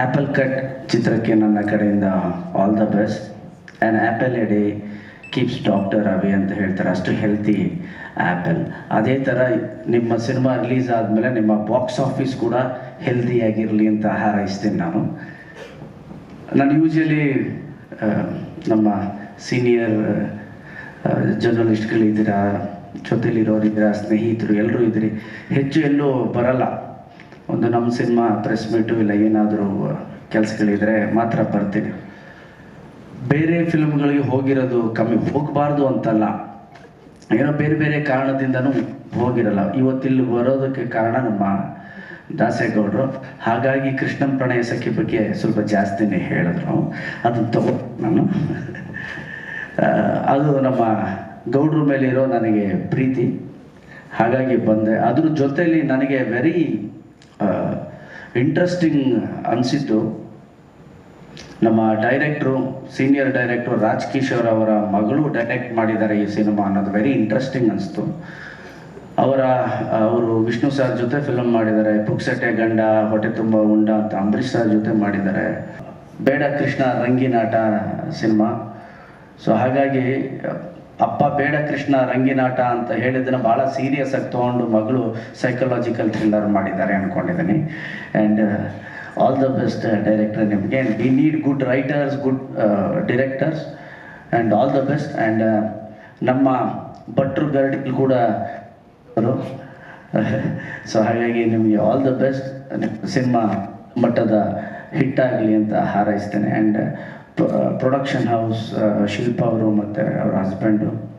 Apple cut ಚಿತ್ರಕ್ಕೆ ನನ್ನ ಕಡೆಯಿಂದ all the best and apple a day keeps doctor away ಅಂತ ಹೇಳ್ತಾರೆ. ಅಷ್ಟು ಹೆಲ್ತಿ ಆ್ಯಪಲ್ ಅದೇ ಥರ ನಿಮ್ಮ ಸಿನಿಮಾ ರಿಲೀಸ್ ಆದಮೇಲೆ ನಿಮ್ಮ ಬಾಕ್ಸ್ ಆಫೀಸ್ ಕೂಡ ಹೆಲ್ದಿಯಾಗಿರಲಿ ಅಂತ ಹಾರೈಸ್ತೀನಿ ನಾನು. ನಾನು ಯೂಶಲಿ ನಮ್ಮ ಸೀನಿಯರ್ ಜರ್ನಲಿಸ್ಟ್ಗಳಿದ್ದೀರಾ ಜೊತೆಲಿರೋರಿದ್ದೀರಾ ಸ್ನೇಹಿತರು ಎಲ್ಲರೂ ಇದ್ದೀರಿ, ಹೆಚ್ಚು ಎಲ್ಲೂ ಬರಲ್ಲ. ಒಂದು ನಮ್ಮ ಸಿನಿಮಾ ಪ್ರೆಸ್ ಮೀಟು ಇಲ್ಲ, ಏನಾದರೂ ಕೆಲಸಗಳಿದ್ರೆ ಮಾತ್ರ ಬರ್ತೀನಿ. ಬೇರೆ ಫಿಲ್ಮ್ಗಳಿಗೆ ಹೋಗಿರೋದು ಕಮ್ಮಿ, ಹೋಗಬಾರ್ದು ಅಂತಲ್ಲ. ಏನೋ ಬೇರೆ ಬೇರೆ ಕಾರಣದಿಂದನೂ ಹೋಗಿರಲ್ಲ. ಇವತ್ತಿಲ್ಲಿ ಬರೋದಕ್ಕೆ ಕಾರಣ ನಮ್ಮ ದಾಸೇಗೌಡರು. ಹಾಗಾಗಿ ಕೃಷ್ಣನ್ ಪ್ರಣಯ ಸಖಿ ಬಗ್ಗೆ ಸ್ವಲ್ಪ ಜಾಸ್ತಿನೇ ಹೇಳಿದ್ರು. ಅದನ್ನು ತಗೋ ನಾನು. ಅದು ನಮ್ಮ ಗೌಡ್ರ ಮೇಲೆ ಇರೋ ನನಗೆ ಪ್ರೀತಿ. ಹಾಗಾಗಿ ಬಂದೆ. ಅದ್ರ ಜೊತೆಯಲ್ಲಿ ನನಗೆ ವೆರಿ ಇಂಟ್ರೆಸ್ಟಿಂಗ್ ಅನಿಸಿದ್ದು ನಮ್ಮ director senior director Raj Kishore ಅವರ ಮಗಳು ಡೈರೆಕ್ಟ್ ಮಾಡಿದ್ದಾರೆ ಈ ಸಿನಿಮಾ ಅನ್ನೋದು ವೆರಿ ಇಂಟ್ರೆಸ್ಟಿಂಗ್ ಅನಿಸ್ತು ಅವರ, ಅವರು ವಿಷ್ಣು ಸರ್ ಜೊತೆ ಫಿಲಮ್ ಮಾಡಿದ್ದಾರೆ ಪುಕ್ಸಟೆ ಗಂಡ, ಹೊಟ್ಟೆ ತುಂಬ ಉಂಡ ಅಂತ ಅಂಬರೀಷ್ ಸರ್ ಜೊತೆ ಮಾಡಿದ್ದಾರೆ. ಬೇಡ ಕೃಷ್ಣ ರಂಗಿನಾಟ ಸಿನಿಮಾ. ಸೊ ಹಾಗಾಗಿ ಅಪ್ಪ ಬೇಡ ಕೃಷ್ಣ ರಂಗಿನಾಟ ಅಂತ ಹೇಳಿದ್ದನ್ನು ಭಾಳ ಸೀರಿಯಸ್ ಆಗಿ ತೊಗೊಂಡು ಮಗಳು ಸೈಕಲಾಜಿಕಲ್ ಥ್ರಿಲ್ಲರ್ ಮಾಡಿದ್ದಾರೆ ಅಂದ್ಕೊಂಡಿದ್ದೀನಿ and all the best director ನಿಮಗೆ. We need good writers good directors and all the best and ನಮ್ಮ ಭಟ್ರು ಗರಡಿಗಳು ಕೂಡ ಸೊ ಹಾಗಾಗಿ ನಿಮಗೆ ಆಲ್ ದ ಬೆಸ್ಟ್ ಸಿನಿಮಾ ಮಟ್ಟದ ಹಿಟ್ ಆಗಲಿ ಅಂತ ಹಾರೈಸ್ತೇನೆ. ಆ್ಯಂಡ್ ಪ್ರೊಡಕ್ಷನ್ ಹೌಸ್ ಶಿಲ್ಪ ಅವರು ಮತ್ತು ಅವ್ರ ಹಸ್ಬೆಂಡು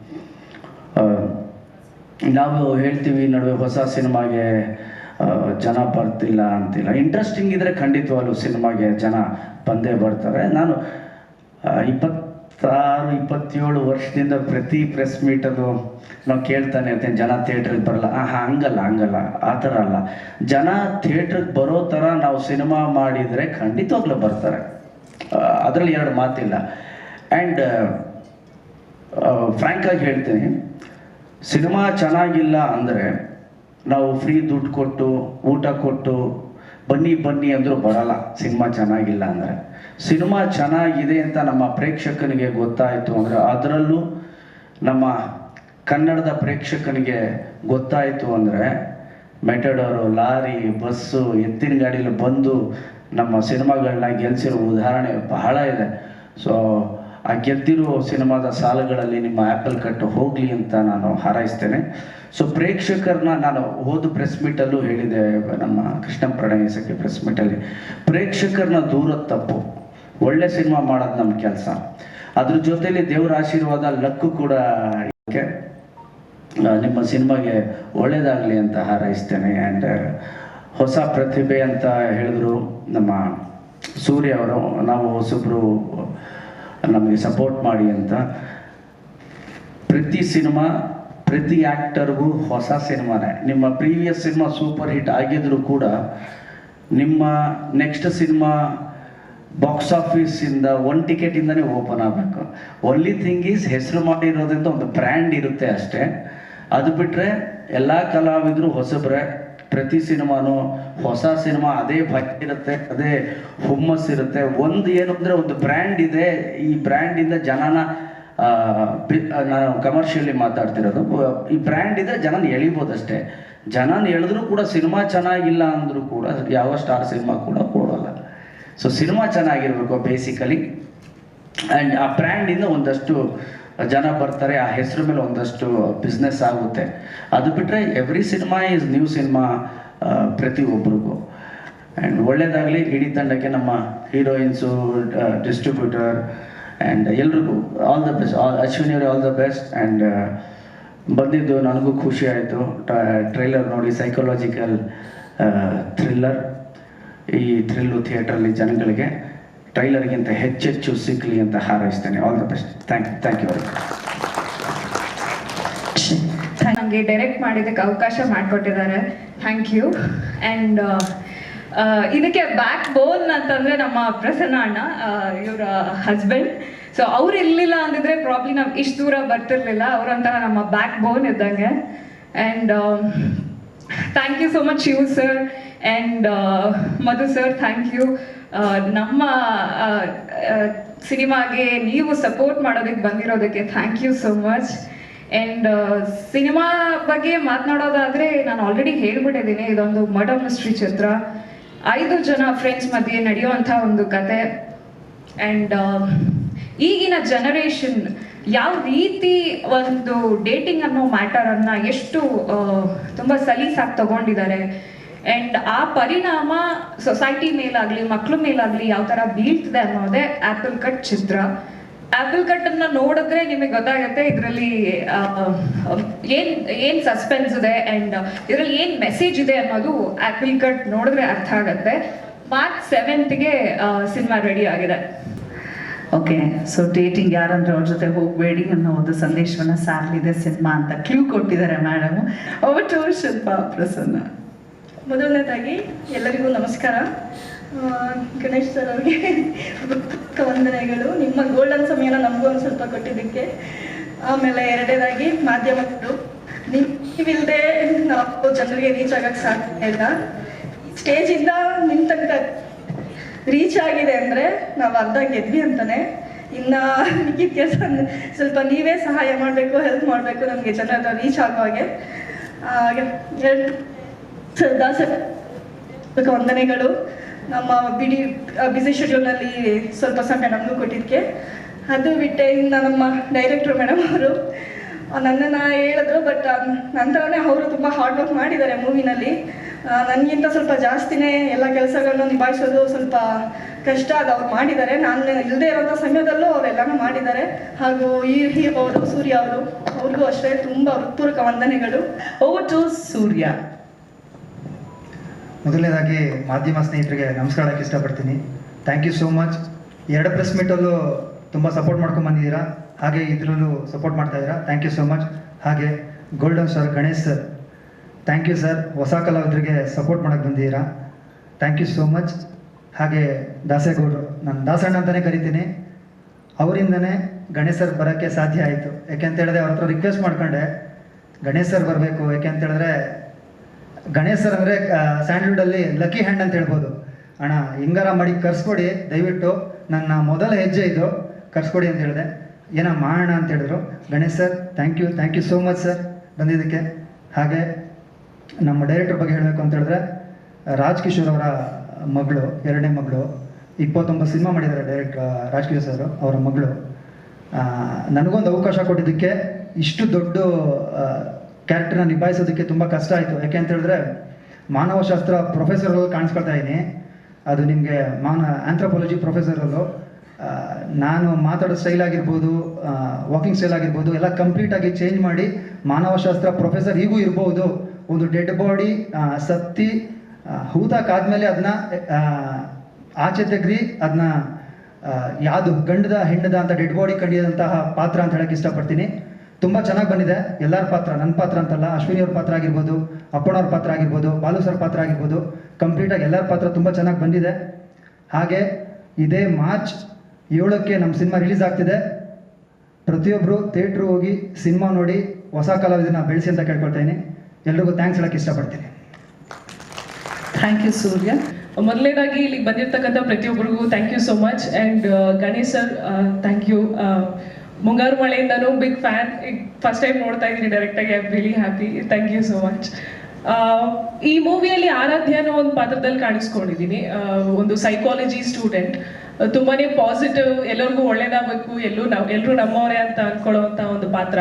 ನಾವು ಹೇಳ್ತೀವಿ ನಡುವೆ ಹೊಸ ಸಿನಿಮಾಗೆ ಜನ ಬರ್ತಿಲ್ಲ ಅಂತಿಲ್ಲ. ಇಂಟ್ರೆಸ್ಟಿಂಗ್ ಇದ್ದರೆ ಖಂಡಿತವಾಗ್ಲೂ ಸಿನಿಮಾಗೆ ಜನ ಬಂದೇ ಬರ್ತಾರೆ. ನಾನು ಇಪ್ಪತ್ತಾರು ಇಪ್ಪತ್ತೇಳು ವರ್ಷದಿಂದ ಪ್ರತಿ ಪ್ರೆಸ್ ಮೀಟದು ನಾವು ಕೇಳ್ತಾನೆ ಇರ್ತೀನಿ ಜನ ಥಿಯೇಟ್ರಿಗೆ ಬರಲ್ಲ. ಆ, ಹಂಗಲ್ಲ ಹಂಗಲ್ಲ ಆ ಥರ ಅಲ್ಲ. ಜನ ಥಿಯೇಟ್ರಿಗೆ ಬರೋ ಥರ ನಾವು ಸಿನಿಮಾ ಮಾಡಿದರೆ ಖಂಡಿತವಾಗ್ಲೂ ಬರ್ತಾರೆ. ಅದರಲ್ಲಿ ಎರಡು ಮಾತಿಲ್ಲ. ಆ್ಯಂಡ್ ಫ್ರ್ಯಾಂಕಾಗಿ ಹೇಳ್ತೀನಿ. ಸಿನಿಮಾ ಚೆನ್ನಾಗಿಲ್ಲ ಅಂದರೆ ನಾವು ಫ್ರೀ ದುಡ್ಡು ಕೊಟ್ಟು, ಊಟ ಕೊಟ್ಟು, ಬನ್ನಿ ಬನ್ನಿ ಅಂದರೂ ಬರಲ್ಲ. ಸಿನಿಮಾ ಚೆನ್ನಾಗಿಲ್ಲ ಅಂದರೆ. ಸಿನಿಮಾ ಚೆನ್ನಾಗಿದೆ ಅಂತ ನಮ್ಮ ಪ್ರೇಕ್ಷಕನಿಗೆ ಗೊತ್ತಾಯಿತು ಅಂದರೆ ಅದರಲ್ಲೂ ನಮ್ಮ ಕನ್ನಡದ ಪ್ರೇಕ್ಷಕನಿಗೆ ಗೊತ್ತಾಯಿತು ಅಂದರೆ ಮೆಟಡೋರು ಲಾರಿ, ಬಸ್ಸು, ಎತ್ತಿನ ಗಾಡೀಲಿ ಬಂದು ನಮ್ಮ ಸಿನಿಮಾಗಳನ್ನ ಗೆಲ್ಸಿರೋ ಉದಾಹರಣೆ ಬಹಳ ಇದೆ. ಸೊ ಆ ಗೆದ್ದಿರೋ ಸಿನಿಮಾದ ಸಾಲುಗಳಲ್ಲಿ ನಿಮ್ಮ ಆ್ಯಪಲ್ ಕಟ್ಟು ಹೋಗಲಿ ಅಂತ ನಾನು ಹಾರೈಸ್ತೇನೆ. ಸೊ ಪ್ರೇಕ್ಷಕರನ್ನ ನಾನು ಹೋದ ಪ್ರೆಸ್ ಮೀಟಲ್ಲೂ ಹೇಳಿದೆ, ನಮ್ಮ ಕೃಷ್ಣ ಪ್ರಣಯ ಸಖಿ ಪ್ರೆಸ್ ಮೀಟಲ್ಲಿ. ಪ್ರೇಕ್ಷಕರನ್ನ ದೂರ ತಪ್ಪು. ಒಳ್ಳೆ ಸಿನಿಮಾ ಮಾಡೋದು ನಮ್ಮ ಕೆಲಸ. ಅದ್ರ ಜೊತೆಯಲ್ಲಿ ದೇವರ ಆಶೀರ್ವಾದ ಲಕ್ಕು ಕೂಡ ನಿಮ್ಮ ಸಿನಿಮಾಗೆ ಒಳ್ಳೇದಾಗಲಿ ಅಂತ ಹಾರೈಸ್ತೇನೆ ಆ್ಯಂಡ್ ಹೊಸ ಪ್ರತಿಭೆ ಅಂತ ಹೇಳಿದ್ರು ನಮ್ಮ ಸೂರ್ಯ ಅವರು, ನಾವು ಹೊಸಬ್ರು ನಮಗೆ ಸಪೋರ್ಟ್ ಮಾಡಿ ಅಂತ. ಪ್ರತಿ ಸಿನಿಮಾ, ಪ್ರತಿ ಆ್ಯಕ್ಟರ್ಗೂ ಹೊಸ ಸಿನಿಮಾನೇ. ನಿಮ್ಮ ಪ್ರೀವಿಯಸ್ ಸಿನಿಮಾ ಸೂಪರ್ ಹಿಟ್ ಆಗಿದ್ರು ಕೂಡ ನಿಮ್ಮ ನೆಕ್ಸ್ಟ್ ಸಿನಿಮಾ ಬಾಕ್ಸ್ ಆಫೀಸಿಂದ ಒನ್ ಟಿಕೆಟಿಂದನೇ ಓಪನ್ ಆಗಬೇಕು. ಒನ್ಲಿ ಥಿಂಗ್ ಈಸ್ ಹೆಸರು ಮಾಡಿರೋದ್ರಿಂದ ಒಂದು ಬ್ರ್ಯಾಂಡ್ ಇರುತ್ತೆ ಅಷ್ಟೇ. ಅದು ಬಿಟ್ಟರೆ ಎಲ್ಲ ಕಲಾವಿದರು ಹೊಸಬ್ರೆ. ಪ್ರತಿ ಸಿನಿಮಾನು ಹೊಸ ಸಿನಿಮಾ ಅದೇ ಭಕ್ತಿ ಇರುತ್ತೆ, ಅದೇ ಹುಮ್ಮಸ್ ಇರುತ್ತೆ. ಒಂದು ಏನು ಅಂದರೆ ಒಂದು ಬ್ರ್ಯಾಂಡ್ ಇದೆ. ಈ ಬ್ರ್ಯಾಂಡಿಂದ ಜನನ ನಾನು ಕಮರ್ಷಿಯಲಿ ಮಾತಾಡ್ತಿರೋದು. ಈ ಬ್ರ್ಯಾಂಡ್ ಇದೆ ಜನನ ಎಳಿಬೋದಷ್ಟೇ. ಜನನ ಎಳೆದ್ರೂ ಕೂಡ ಸಿನಿಮಾ ಚೆನ್ನಾಗಿಲ್ಲ ಅಂದರೂ ಕೂಡ ಯಾವ ಸ್ಟಾರ್ ಸಿನಿಮಾ ಕೂಡ ಕೊಡೋಲ್ಲ. ಸೊ ಸಿನಿಮಾ ಚೆನ್ನಾಗಿರಬೇಕು ಬೇಸಿಕಲಿ ಆ್ಯಂಡ್ ಆ ಬ್ರ್ಯಾಂಡಿಂದ ಒಂದಷ್ಟು ಜನ ಬರ್ತಾರೆ, ಆ ಹೆಸರು ಮೇಲೆ ಒಂದಷ್ಟು ಬಿಸ್ನೆಸ್ ಆಗುತ್ತೆ. ಅದು ಬಿಟ್ಟರೆ every cinema is new cinema ಪ್ರತಿಯೊಬ್ಬರಿಗೂ ಆ್ಯಂಡ್ ಒಳ್ಳೆಯದಾಗಲಿ ಇಡೀ ತಂಡಕ್ಕೆ ನಮ್ಮ ಹೀರೋಯಿನ್ಸು ಡಿಸ್ಟ್ರಿಬ್ಯೂಟರ್ ಆ್ಯಂಡ್ ಎಲ್ರಿಗೂ all the best all Ashwini ಅವರೇ ಆಲ್ ದ ಬೆಸ್ಟ್ ಆ್ಯಂಡ್ ಬಂದಿದ್ದು ನನಗೂ ಖುಷಿ ಆಯಿತು. ಟ್ರೈಲರ್ ನೋಡಿ ಸೈಕಲಾಜಿಕಲ್ ಥ್ರಿಲ್ಲರ್ ಈ ಥ್ರಿಲ್ಲು ಥಿಯೇಟ್ರಲ್ಲಿ ಜನಗಳಿಗೆ ಟ್ರೈಲರ್ಗಿಂತ ಹೆಚ್ಚೆಚ್ಚು ಸಿಕ್ಕಲಿ ಅಂತ ಹಾರೈಸ್ತೇನೆ. All the best thank thank you ನನಗೆ ಡೈರೆಕ್ಟ್ ಮಾಡಿದ್ದಕ್ಕೆ ಅವಕಾಶ ಮಾಡಿಕೊಟ್ಟಿದ್ದಾರೆ. ಥ್ಯಾಂಕ್ ಯು ಆ್ಯಂಡ್ ಇದಕ್ಕೆ ಬ್ಯಾಕ್ ಬೋನ್ ಅಂತಂದರೆ ನಮ್ಮ ಪ್ರಸನ್ನ ಅಣ್ಣ ಇವರ ಹಸ್ಬೆಂಡ್ ಸೊ ಅವ್ರು ಇರಲಿಲ್ಲ ಅಂದಿದ್ರೆ ಪ್ರಾಬ್ಲಿ ನಾವು ಇಷ್ಟು ದೂರ ಬರ್ತಿರ್ಲಿಲ್ಲ. ಅವರಂತಹ ನಮ್ಮ ಬ್ಯಾಕ್ ಬೋನ್ ಇದ್ದಂಗೆ. And thank you so much you sir and Madhu sir thank you ನಮ್ಮ ಸಿನಿಮಾಗೆ ನೀವು ಸಪೋರ್ಟ್ ಮಾಡೋದಕ್ಕೆ ಬಂದಿರೋದಕ್ಕೆ thank you so much and cinema ಬಗ್ಗೆ ಮಾತನಾಡೋದಾದರೆ ನಾನು ಆಲ್ರೆಡಿ ಹೇಳ್ಬಿಟ್ಟಿದ್ದೀನಿ, ಇದೊಂದು ಮರ್ಡರ್ ಮಿಸ್ಟ್ರಿ ಚಿತ್ರ. ಐದು ಜನ ಫ್ರೆಂಡ್ಸ್ ಮಧ್ಯೆ ನಡೆಯುವಂಥ ಒಂದು ಕತೆ. ಆ್ಯಂಡ್ ಈಗಿನ ಜನರೇಷನ್ ಯಾವ ರೀತಿ ಒಂದು ಡೇಟಿಂಗ್ ಅನ್ನೋ ಮ್ಯಾಟರನ್ನು ಎಷ್ಟು ತುಂಬ ಸಲೀಸಾಗಿ ತಗೊಂಡಿದ್ದಾರೆ. ಆ್ಯಂಡ್ ಆ ಪರಿಣಾಮ ಸೊಸೈಟಿ ಮೇಲಾಗಲಿ ಮಕ್ಕಳ ಮೇಲಾಗಲಿ ಯಾವ ಥರ ಬೀಳ್ತದೆ ಅನ್ನೋದೇ ಆ್ಯಪಲ್ ಕಟ್ ಚಿತ್ರ. ಆ್ಯಪಲ್ ಕಟ್ ಅನ್ನ ನೋಡಿದ್ರೆ ನಿಮಗೆ ಗೊತ್ತಾಗುತ್ತೆ ಇದರಲ್ಲಿ ಏನ್ ಏನ್ ಸಸ್ಪೆನ್ಸ್ ಇದೆ ಅಂಡ್ ಇದರಲ್ಲಿ ಏನ್ ಮೆಸೇಜ್ ಇದೆ ಅನ್ನೋದು ಆ್ಯಪಲ್ ಕಟ್ ನೋಡಿದ್ರೆ ಅರ್ಥ ಆಗುತ್ತೆ. ಮಾರ್ಚ್ ಸೆವೆಂತ್ಗೆ ಸಿನಿಮಾ ರೆಡಿ ಆಗಿದೆ. ಓಕೆ ಸೊ ಡೇಟಿಂಗ್ ಯಾರಂದ್ರೆ ಅವ್ರ ಜೊತೆ ಹೋಗಬೇಡಿ ಅನ್ನೋ ಒಂದು ಸಂದೇಶವನ್ನ ಸಾರಲಿದೆ ಸಿನಿಮಾ ಅಂತ ಕ್ಲೂ ಕೊಟ್ಟಿದ್ದಾರೆ ಮೇಡಮ್ ಅವರು ಶಿಲ್ಪ ಪ್ರಸನ್ನ ಮೊದಲನೇದಾಗಿ ಎಲ್ಲರಿಗೂ ನಮಸ್ಕಾರ. ಗಣೇಶ್ ಸರ್ ಅವ್ರಿಗೆ ವಂದನೆಗಳು ನಿಮ್ಮ ಗೋಲ್ಡನ್ ಸಮಯನ ನಮಗೂ ಒಂದು ಸ್ವಲ್ಪ ಕೊಟ್ಟಿದ್ದಕ್ಕೆ. ಆಮೇಲೆ ಎರಡನೇದಾಗಿ ಮಾಧ್ಯಮಗಳು. ನೀವಿಲ್ಲದೆ ನಾವು ಜನರಿಗೆ ರೀಚ್ ಆಗಕ್ಕೆ ಸಾಧ್ಯ ಇಲ್ಲ. ಸ್ಟೇಜಿಂದ ನಿಮ್ಮ ತನಕ ರೀಚ್ ಆಗಿದೆ ಅಂದರೆ ನಾವು ಅರ್ಧ ಗೆದ್ವಿ ಅಂತಾನೆ. ಇನ್ನು ಮಿಕ್ಕಿದ ಕೆಲಸ ಸ್ವಲ್ಪ ನೀವೇ ಸಹಾಯ ಮಾಡಬೇಕು ಹೆಲ್ಪ್ ಮಾಡಬೇಕು ನಮಗೆ ಜನರ ರೀಚ್ ಆಗೋ ಹಾಗೆ. ಹಾಗೆ ಎರಡು ಸರ್ ದಾಸ ವಂದನೆಗಳು. ನಮ್ಮ ಬಿಡಿ ಬ್ಯುಸಿ ಶೆಡ್ಯೂಲ್ನಲ್ಲಿ ಸ್ವಲ್ಪ ಸಮಯ ನಮಗೂ ಕೊಟ್ಟಿದ್ದಕ್ಕೆ. ಅದು ಬಿಟ್ಟೆ ಇನ್ನು ನಮ್ಮ ಡೈರೆಕ್ಟ್ರು ಮೇಡಮ್ ಅವರು ನನ್ನನ್ನು ಹೇಳಿದ್ರು ಬಟ್ ನಂತರನೇ ಅವರು ತುಂಬ ಹಾರ್ಡ್ ವರ್ಕ್ ಮಾಡಿದ್ದಾರೆ ಮೂವಿನಲ್ಲಿ. ನನಗಿಂತ ಸ್ವಲ್ಪ ಜಾಸ್ತಿನೇ ಎಲ್ಲ ಕೆಲಸಗಳನ್ನು ನಿಭಾಯಿಸೋದು ಸ್ವಲ್ಪ ಕಷ್ಟ ಅದು ಅವ್ರು ಮಾಡಿದ್ದಾರೆ. ನಾನು ಇಲ್ಲದೆ ಇರೋಂಥ ಸಮಯದಲ್ಲೂ ಅವರೆಲ್ಲನೂ ಮಾಡಿದ್ದಾರೆ. ಹಾಗೂ ಈ ಹೀರೋ ಅವರು ಸೂರ್ಯ ಅವರು, ಅವ್ರಿಗೂ ಅಷ್ಟೇ ತುಂಬ ಹೃತ್ಪೂರ್ವಕ ವಂದನೆಗಳು. ಓವರ್ ಸೂರ್ಯ. ಮೊದಲನೇದಾಗಿ ಮಾಧ್ಯಮ ಸ್ನೇಹಿತರಿಗೆ ನಮಸ್ಕಾರ ಹೇಳಕ್ಕೆ ಇಷ್ಟಪಡ್ತೀನಿ. ಥ್ಯಾಂಕ್ ಯು ಸೋ ಮಚ್ ಎರಡು ಪ್ರೆಸ್ ಮೀಟಲ್ಲೂ ತುಂಬ ಸಪೋರ್ಟ್ ಮಾಡ್ಕೊಂಡು ಬಂದಿದ್ದೀರಾ? ಹಾಗೆ ಇದರಲ್ಲೂ ಸಪೋರ್ಟ್ ಮಾಡ್ತಾ ಇದ್ದೀರಾ? ಥ್ಯಾಂಕ್ ಯು ಸೋ ಮಚ್ ಹಾಗೆ golden sir Ganesh sir thank you sir ಹೊಸ ಕಲಾವಿದರಿಗೆ ಸಪೋರ್ಟ್ ಮಾಡೋಕ್ಕೆ ಬಂದಿದ್ದೀರಾ? ಥ್ಯಾಂಕ್ ಯು ಸೋ ಮಚ್ ಹಾಗೆ ದಾಸೇಗೌಡರು, ನಾನು ದಾಸಣ್ಣ ಅಂತಲೇ ಕರಿತೀನಿ. ಅವರಿಂದನೇ ಗಣೇಶ್ ಸರ್ ಬರೋಕ್ಕೆ ಸಾಧ್ಯ ಆಯಿತು. ಯಾಕೆಂತ ಹೇಳಿದ್ರೆ ಅವ್ರ ಹತ್ರ ರಿಕ್ವೆಸ್ಟ್ ಮಾಡ್ಕೊಂಡೆ. ಗಣೇಶ್ ಸರ್ ಬರಬೇಕು ಯಾಕೆಂತ ಹೇಳಿದ್ರೆ ಗಣೇಶ್ ಸರ್ ಅಂದರೆ ಸ್ಯಾಂಡ್ಲ್ವುಡಲ್ಲಿ ಲಕ್ಕಿ ಹ್ಯಾಂಡ್ ಅಂತ ಹೇಳ್ಬೋದು. ಅಣ್ಣ, ಹಿಂಗಾರ ಮಾಡಿ ಕರ್ಸ್ಕೊಡಿ, ದಯವಿಟ್ಟು. ನನ್ನ ಮೊದಲ ಹೆಜ್ಜೆ ಇದು. ಕರ್ಸ್ಕೊಡಿ ಅಂತ ಹೇಳಿದೆ. ಏನೋ ಮಾಡೋಣ ಅಂತ ಹೇಳಿದ್ರು. Ganesh sir thank you thank you so much sir ಬಂದಿದ್ದಕ್ಕೆ. ಹಾಗೆ ನಮ್ಮ ಡೈರೆಕ್ಟರ್ ಬಗ್ಗೆ ಹೇಳಬೇಕು ಅಂತ ಹೇಳಿದ್ರೆ, ರಾಜ್ ಕಿಶೋರ್ ಅವರ ಮಗಳು, ಎರಡನೇ ಮಗಳು, ಇಪ್ಪತ್ತೊಂಬತ್ತು ಸಿನಿಮಾ ಮಾಡಿದ್ದಾರೆ ಡೈರೆಕ್ಟರ್ ರಾಜ್ ಕಿಶೋರ್ ಸರ್ ಅವರ ಮಗಳು. ನನಗೊಂದು ಅವಕಾಶ ಕೊಟ್ಟಿದ್ದಕ್ಕೆ ಇಷ್ಟು ದೊಡ್ಡ ಕ್ಯಾರೆಕ್ಟರ್ನ ನಿಭಾಯಿಸೋದಕ್ಕೆ ತುಂಬ ಕಷ್ಟ ಆಯಿತು. ಯಾಕೆ ಅಂತ ಹೇಳಿದ್ರೆ, ಮಾನವಶಾಸ್ತ್ರ ಪ್ರೊಫೆಸರ್ ಕಾಣಿಸ್ಕೊಳ್ತಾ ಇದ್ದೀನಿ ಅದು ನಿಮಗೆ ಮಾನ ಆಂಥ್ರೋಪಾಲಜಿ ಪ್ರೊಫೆಸರಲ್ಲು ನಾನು ಮಾತಾಡೋ ಸ್ಟೈಲ್ ಆಗಿರ್ಬೋದು ವಾಕಿಂಗ್ ಸ್ಟೈಲ್ ಆಗಿರ್ಬೋದು, ಎಲ್ಲ ಕಂಪ್ಲೀಟಾಗಿ ಚೇಂಜ್ ಮಾಡಿ ಮಾನವಶಾಸ್ತ್ರ ಪ್ರೊಫೆಸರ್ ಹೀಗೂ ಇರ್ಬೋದು. ಒಂದು ಡೆಡ್ ಬಾಡಿ ಸತ್ತಿ ಹೂತಾಕಾದ್ಮೇಲೆ ಅದನ್ನ ಆಚೆ ತೆಗ್ರಿ ಅದನ್ನ ಯಾವುದು ಗಂಡದ ಹೆಂಡದ ಅಂತ ಡೆಡ್ ಬಾಡಿ ಕಂಡಿದಂತಹ ಪಾತ್ರ ಅಂತ ಹೇಳಕ್ಕೆ ಇಷ್ಟಪಡ್ತೀನಿ. ತುಂಬ ಚೆನ್ನಾಗಿ ಬಂದಿದೆ. ಎಲ್ಲರ ಪಾತ್ರ ನನ್ನ ಪಾತ್ರ ಅಂತಲ್ಲ, ಅಶ್ವಿನಿ ಅವ್ರ ಪಾತ್ರ ಆಗಿರ್ಬೋದು ಅಪ್ಪಣ್ಣವ್ರ ಪಾತ್ರ ಆಗಿರ್ಬೋದು, ಬಾಲು ಸರ್ ಪಾತ್ರ ಆಗಿರ್ಬೋದು ಕಂಪ್ಲೀಟಾಗಿ ಎಲ್ಲರ ಪಾತ್ರ ತುಂಬ ಚೆನ್ನಾಗಿ ಬಂದಿದೆ. ಹಾಗೆ ಇದೇ ಮಾರ್ಚ್ ಏಳಕ್ಕೆ ನಮ್ಮ ಸಿನಿಮಾ ರಿಲೀಸ್ ಆಗ್ತಿದೆ. ಪ್ರತಿಯೊಬ್ಬರು ಥಿಯೇಟ್ರ್ ಹೋಗಿ ಸಿನಿಮಾ ನೋಡಿ ಹೊಸ ಕಲಾವಿದನ ಬೆಳೆಸಿ ಅಂತ ಕೇಳ್ಕೊಳ್ತೀನಿ ಎಲ್ರಿಗೂ ಥ್ಯಾಂಕ್ಸ್ ಹೇಳಕ್ಕೆ ಇಷ್ಟಪಡ್ತೀನಿ. Thank you Surya. ಮೊದಲನೇದಾಗಿ ಇಲ್ಲಿಗೆ ಬಂದಿರತಕ್ಕಂಥ ಪ್ರತಿಯೊಬ್ಬರಿಗೂ thank you so much and Ganesh sir thank you ಮುಂಗಾರು ಮಳೆಯಿಂದನೂ ಬಿಗ್ ಫ್ಯಾನ್ ಈಗ ಫಸ್ಟ್ ಟೈಮ್ ನೋಡ್ತಾ ಇದ್ದೀನಿ ಡೈರೆಕ್ಟಾಗಿ I really happy thank you so much ಈ ಮೂವಿಯಲ್ಲಿ ಆರಾಧ್ಯ ಅನ್ನೋ ಒಂದು ಪಾತ್ರದಲ್ಲಿ ಕಾಣಿಸ್ಕೊಂಡಿದ್ದೀನಿ. ಒಂದು ಸೈಕಾಲಜಿ ಸ್ಟೂಡೆಂಟ್ ತುಂಬಾನೇ ಪಾಸಿಟಿವ್ ಎಲ್ಲರಿಗೂ ಒಳ್ಳೇದಾಗಬೇಕು ಎಲ್ಲರೂ ನಾವು ಎಲ್ಲರೂ ನಮ್ಮವರೇ ಅಂತ ಅನ್ಕೊಳ್ಳೋವಂಥ ಒಂದು ಪಾತ್ರ.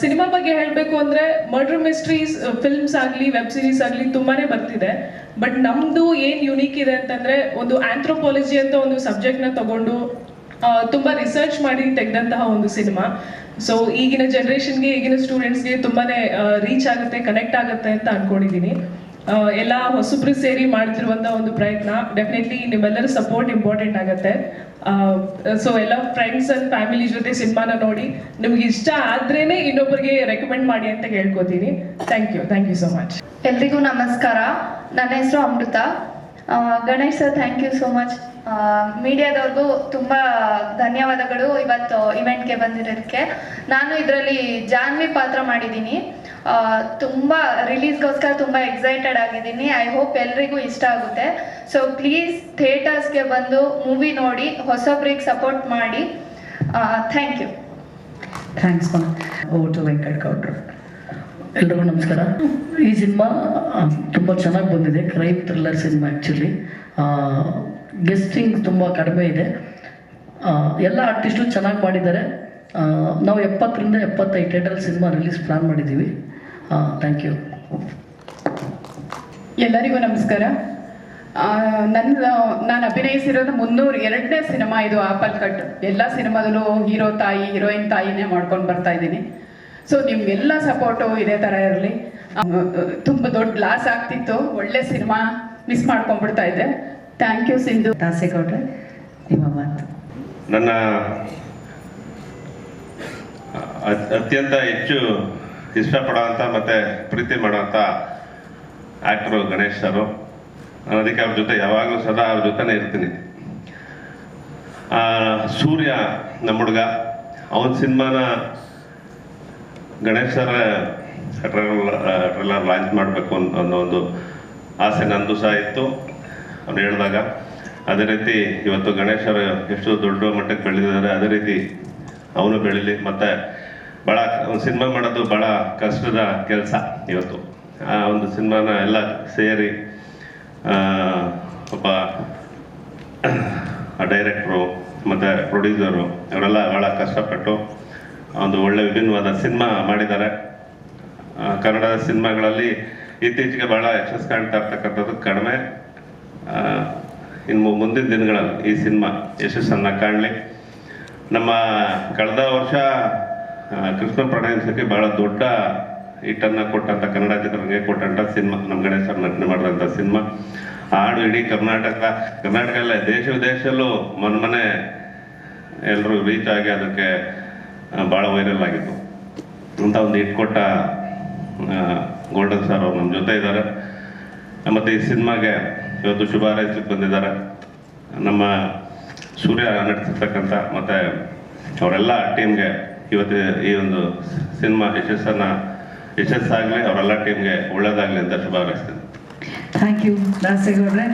ಸಿನಿಮಾ ಬಗ್ಗೆ ಹೇಳಬೇಕು ಅಂದ್ರೆ ಮರ್ಡರ್ ಮಿಸ್ಟ್ರೀಸ್ ಫಿಲ್ಮ್ಸ್ ಆಗಲಿ ವೆಬ್ ಸೀರೀಸ್ ಆಗಲಿ ತುಂಬಾನೇ ಬರ್ತಿದೆ. ಬಟ್ ನಮ್ದು ಏನ್ ಯುನೀಕ್ ಇದೆ ಅಂತಂದ್ರೆ ಒಂದು ಆಂಥ್ರೋಪಾಲಜಿ ಅಂತ ಒಂದು ಸಬ್ಜೆಕ್ಟ್ನ ತಗೊಂಡು ತುಂಬಾ ರಿಸರ್ಚ್ ಮಾಡಿ ತೆಗೆದಂತಹ ಒಂದು ಸಿನಿಮಾ. ಸೊ ಈಗಿನ ಜನರೇಷನ್ಗೆ ಈಗಿನ ಸ್ಟೂಡೆಂಟ್ಸ್ಗೆ ತುಂಬಾನೇ ರೀಚ್ ಆಗುತ್ತೆ ಕನೆಕ್ಟ್ ಆಗುತ್ತೆ ಅಂತ ಅನ್ಕೊಂಡಿದ್ದೀನಿ ಎಲ್ಲ ಹೊಸಬ್ರು ಸೇರಿ ಮಾಡ್ತಿರುವಂತ ಒಂದು ಪ್ರಯತ್ನ. ಡೆಫಿನೆಟ್ಲಿ ನಿಮ್ಮೆಲ್ಲರ ಸಪೋರ್ಟ್ ಇಂಪಾರ್ಟೆಂಟ್ ಆಗುತ್ತೆ. ಸೊ ಎಲ್ಲ ಫ್ರೆಂಡ್ಸ್ ಅಂಡ್ ಫ್ಯಾಮಿಲಿ ಜೊತೆ ಸಿನಿಮಾನ ನೋಡಿ. ನಿಮ್ಗೆ ಇಷ್ಟ ಆದ್ರೇನೆ ಇನ್ನೊಬ್ಬರಿಗೆ ರೆಕಮೆಂಡ್ ಮಾಡಿ ಅಂತ ಹೇಳ್ಕೊತೀನಿ. Thank you thank you so much ಎಲ್ರಿಗೂ ನಮಸ್ಕಾರ. ನನ್ನ ಹೆಸರು Amrutha. Ganesh sir thank you so much ಮೀಡಿಯಾದವ್ರಿಗೂ ತುಂಬ ಧನ್ಯವಾದಗಳು ಇವತ್ತು ಇವೆಂಟ್ಗೆ ಬಂದಿರೋದಕ್ಕೆ. ನಾನು ಇದರಲ್ಲಿ ಜಾನ್ವಿ ಪಾತ್ರ ಮಾಡಿದ್ದೀನಿ. ತುಂಬ ರಿಲೀಸ್ಗೋಸ್ಕರ ತುಂಬ ಎಕ್ಸೈಟೆಡ್ ಆಗಿದ್ದೀನಿ. ಐ ಹೋಪ್ ಎಲ್ರಿಗೂ ಇಷ್ಟ ಆಗುತ್ತೆ. ಸೊ ಪ್ಲೀಸ್ ಥಿಯೇಟರ್ಸ್ಗೆ ಬಂದು ಮೂವಿ ನೋಡಿ, ಹೊಸೊಬ್ರಿಗೆ ಸಪೋರ್ಟ್ ಮಾಡಿ. ಥ್ಯಾಂಕ್ ಯು ಥ್ಯಾಂಕ್ಸ್ ಫಾರ್ ಓ ಟು ವೆಂಕಟ್ ಗೌಡ್ರು ಎಲ್ರಿಗೂ ನಮಸ್ಕಾರ. ಈ ಸಿನಿಮಾ ತುಂಬ ಚೆನ್ನಾಗಿ ಬಂದಿದೆ. Crime thriller cinema actually guessing ತುಂಬ ಕಡಿಮೆ ಇದೆ. ಎಲ್ಲ ಆರ್ಟಿಸ್ಟು ಚೆನ್ನಾಗಿ ಮಾಡಿದ್ದಾರೆ. ನಾವು ಎಪ್ಪತ್ತರಿಂದ ಎಪ್ಪತ್ತೈದು ಥಿಯೇಟರ್ ಸಿನಿಮಾ ರಿಲೀಸ್ ಪ್ಲಾನ್ ಮಾಡಿದ್ದೀವಿ. ಥ್ಯಾಂಕ್ ಯು ಎಲ್ಲರಿಗೂ ನಮಸ್ಕಾರ. ನನ್ನ, ನಾನು ಅಭಿನಯಿಸಿರೋದು ಮುನ್ನೂರ ಎರಡನೇ ಸಿನಿಮಾ ಇದು ಆಪಲ್ ಕಟ್. ಎಲ್ಲ ಸಿನಿಮಾದಲ್ಲೂ ಹೀರೋ ತಾಯಿ ಹೀರೋಯಿನ್ ತಾಯಿನೇ ಮಾಡ್ಕೊಂಡು ಬರ್ತಾ ಇದ್ದೀನಿ. ಸೊ ನಿಮ್ಗೆಲ್ಲ ಸಪೋರ್ಟು ಇದೇ ಥರ ಇರಲಿ. ತುಂಬ ದೊಡ್ಡ ಲಾಸ್ ಆಗ್ತಿತ್ತು. ಒಳ್ಳೆ ಸಿನಿಮಾ ಮಿಸ್ ಮಾಡ್ಕೊಂಡ್ಬಿಡ್ತಾ ಇದ್ದೆ. ಥ್ಯಾಂಕ್ ಯು ಸಿಂಧು ದಾಸೇಗೌಡ್ರೆ ನಿಮ್ಮ ಮಾತು. ನನ್ನ ಅತ್ಯಂತ ಹೆಚ್ಚು ಇಷ್ಟಪಡೋವಂಥ ಮತ್ತು ಪ್ರೀತಿ ಮಾಡೋವಂಥ ಆ್ಯಕ್ಟ್ರು ಗಣೇಶ್ ಸರು ನಾನು ಅದಕ್ಕೆ ಅವ್ರ ಜೊತೆ ಯಾವಾಗಲೂ ಸದಾ ಅವ್ರ ಜೊತೆನೇ ಇರ್ತೀನಿ. ಆ, ಸೂರ್ಯ ನಮ್ಮ ಹುಡುಗ. ಅವನ ಸಿನಿಮಾನ ಗಣೇಶ್ ಸರ, ಟ್ರೈಲರ್ ಲಾಂಚ್ ಮಾಡಬೇಕು ಅನ್ನೋ ಒಂದು ಆಸೆ ನಂದು ಸಹ ಇತ್ತು ಅವ್ರು ಹೇಳಿದಾಗ. ಅದೇ ರೀತಿ ಇವತ್ತು ಗಣೇಶ್ ಅವರು ಎಷ್ಟು ದೊಡ್ಡ ಮಟ್ಟಕ್ಕೆ ಬೆಳೆದಿದ್ದಾರೆ, ಅದೇ ರೀತಿ ಅವನು ಬೆಳೀಲಿ. ಮತ್ತು ಭಾಳ ಒಂದು ಸಿನಿಮಾ ಮಾಡೋದು ಭಾಳ ಕಷ್ಟದ ಕೆಲಸ ಇವತ್ತು. ಆ ಒಂದು ಸಿನಿಮಾನ ಎಲ್ಲ ಸೇರಿ ಒಬ್ಬ ಡೈರೆಕ್ಟ್ರು ಮತ್ತು ಪ್ರೊಡ್ಯೂಸರು ಅವರೆಲ್ಲ ಭಾಳ ಕಷ್ಟಪಟ್ಟು ಒಂದು ಒಳ್ಳೆ ವಿಭಿನ್ನವಾದ ಸಿನಿಮಾ ಮಾಡಿದ್ದಾರೆ. ಕನ್ನಡದ ಸಿನಿಮಾಗಳಲ್ಲಿ ಇತ್ತೀಚೆಗೆ ಭಾಳ ಯಶಸ್ ಕಾಣ್ತಾ ಇರ್ತಕ್ಕಂಥದ್ದು ಕಡಿಮೆ. ಇನ್ನು ಮುಂದಿನ ದಿನಗಳಲ್ಲಿ ಈ ಸಿನಿಮಾ ಯಶಸ್ಸನ್ನು ಕಾಣಲಿ. ನಮ್ಮ ಕಳೆದ ವರ್ಷ ಕೃಷ್ಣ ಪ್ರಣಯಸಕ್ಕೆ ಬಹಳ ದೊಡ್ಡ ಹಿಟ್ಟನ್ನು ಕೊಟ್ಟಂಥ ಕನ್ನಡ ಚಿತ್ರರಂಗಕ್ಕೆ ಕೊಟ್ಟಂಥ ಸಿನಿಮಾ, ನಮ್ಮ ಗಣೇಶ ಸರ್ ನಟನೆ ಮಾಡಿದಂಥ ಸಿನಿಮಾ. ಹಾಡು ಇಡೀ ಕರ್ನಾಟಕ ಕರ್ನಾಟಕ ಎಲ್ಲ ದೇಶ ವಿದೇಶದಲ್ಲೂ ಮನೆ ಎಲ್ಲರೂ ರೀಚ್ ಆಗಿ ಅದಕ್ಕೆ ಭಾಳ ವೈರಲ್ ಆಗಿತ್ತು. ಅಂತ ಒಂದು ಹಿಟ್ ಕೊಟ್ಟ ಗೋಲ್ಡನ್ ಸರ್ ಅವ್ರು ನಮ್ಮ ಜೊತೆ ಇದ್ದಾರೆ. ಮತ್ತು ಈ ಸಿನಿಮಾಗೆ ಇವತ್ತು ಶುಭ ಹಾರೈಸ್ಲಿಕ್ಕೆ ಬಂದಿದ್ದಾರೆ. ನಮ್ಮ ಸೂರ್ಯ ನಟಿಸಿರ್ತಕ್ಕಂಥ, ಮತ್ತು ಅವರೆಲ್ಲ ಟೀಮ್ಗೆ ಇವತ್ತು ಈ ಒಂದು ಸಿನಿಮಾ ಯಶಸ್ಸನ್ನು, ಯಶಸ್ಸಾಗಲಿ ಅವರೆಲ್ಲ ಟೀಮ್ಗೆ ಒಳ್ಳೇದಾಗಲಿ ಅಂತ ಶುಭ ಹಾರೈಸ್ತೀನಿ ಥ್ಯಾಂಕ್ ಯು ದಾಸೇಗೌಡ್ರೆ